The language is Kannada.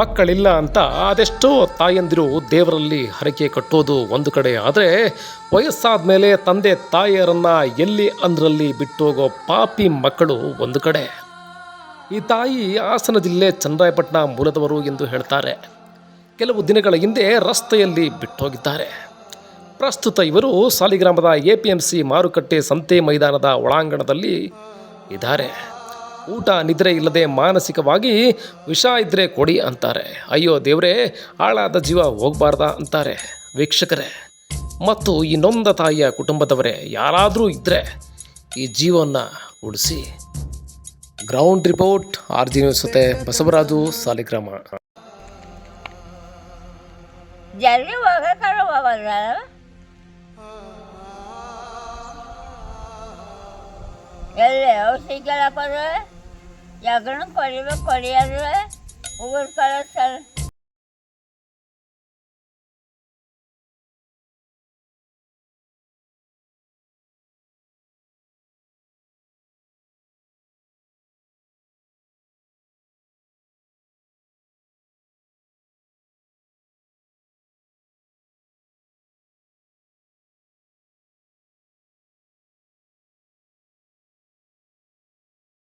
ಮಕ್ಕಳಿಲ್ಲ ಅಂತ ಅದೆಷ್ಟೋ ತಾಯಂದಿರು ದೇವರಲ್ಲಿ ಹರಕೆ ಕಟ್ಟೋದು ಒಂದು ಕಡೆ. ಆದರೆ ವಯಸ್ಸಾದ ಮೇಲೆ ತಂದೆ ತಾಯಿಯರನ್ನು ಎಲ್ಲಿ ಅಂದ್ರಲ್ಲಿ ಬಿಟ್ಟೋಗೋ ಪಾಪಿ ಮಕ್ಕಳು ಒಂದು ಕಡೆ. ಈ ತಾಯಿ ಹಾಸನ ಜಿಲ್ಲೆ ಚನ್ನರಾಯಪಟ್ಟಣ ಮೂಲದವರು ಎಂದು ಹೇಳ್ತಾರೆ. ಕೆಲವು ದಿನಗಳ ಹಿಂದೆ ರಸ್ತೆಯಲ್ಲಿ ಬಿಟ್ಟೋಗಿದ್ದಾರೆ. ಪ್ರಸ್ತುತ ಇವರು ಸಾಲಿಗ್ರಾಮದ ಎ ಪಿ ಎಂ ಸಿ ಮಾರುಕಟ್ಟೆ ಸಂತೆ ಮೈದಾನದ ಒಳಾಂಗಣದಲ್ಲಿ ಇದ್ದಾರೆ. ಊಟ ನಿದ್ರೆ ಇಲ್ಲದೆ ಮಾನಸಿಕವಾಗಿ ವಿಷ ಇದ್ದರೆ ಕೊಡಿ ಅಂತಾರೆ. ಅಯ್ಯೋ ದೇವರೇ, ಹಾಳಾದ ಜೀವ ಹೋಗಬಾರ್ದ ಅಂತಾರೆ. ವೀಕ್ಷಕರೇ, ಮತ್ತು ಈ ತಾಯಿಯ ಕುಟುಂಬದವರೇ, ಯಾರಾದರೂ ಇದ್ದರೆ ಈ ಜೀವನ ಉಳಿಸಿ. Ground report, R G news ಜೊತೆ ಬಸವರಾಜು ಸಾಲಿಗ್ರಾಮ. ಜಲ್ದಿ ಹೋಗಕ್ಕಾರ ಎಲ್ಲಿ ಔಷಧಿ ಕೇಳಕ್ಕೋದ್ರೆ ಯಾಕಂದ್ರೆ ಕೊಡಿಬೇಕು ಕೊಡಿಯೋದ್ರೆ ಊರ್ ಕಳಿಸ್ತಾರೆ